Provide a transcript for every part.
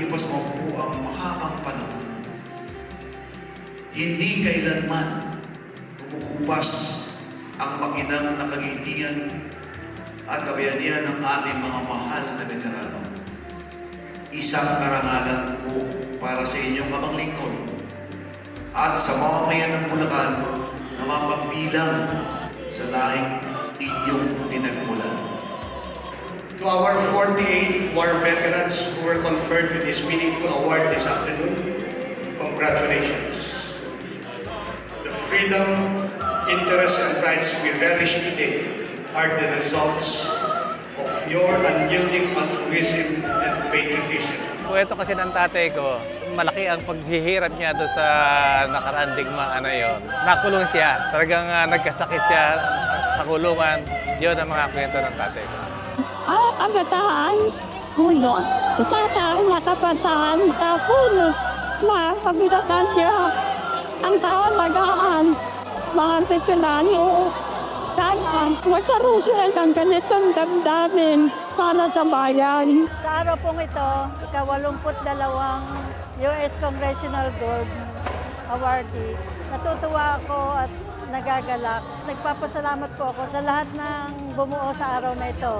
lumipas mo po ang mahabang panahon. Hindi kailanman bumukupas ang makinang nakagitingan at kabayanihan ng ating mga mahal na veterano. Isang karangalan po para sa inyong habang lingkod at sa mamamayan ng Bulacan na mapagbilang sa lahing inyong pinagmulan. To our 48 war veterans who were conferred with this meaningful award this afternoon, congratulations. The freedom, interests, and rights we relish today are the results of your unyielding altruism and patriotism. Kwento kasi ng tatay ko, malaki ang paghihirap niya doon sa nakaraang digmaan na yon. Nakulong siya. Talagang ah, nagkasakit siya sa kulungan. Yun ang mga kwento ng tatay ko. Kabataan, kulon. Tataas na kabataan. Mga kabitaan siya. Ang taon mga veterano. Sana magkaroon sila ng ganitong damdamin para sa bayan. Sa araw pong ito, ika-82 US Congressional Gold Awardee, natutuwa ako at nagagalak. Nagpapasalamat po ako sa lahat ng bumuo sa araw na ito.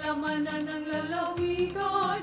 Na ng lalawigan,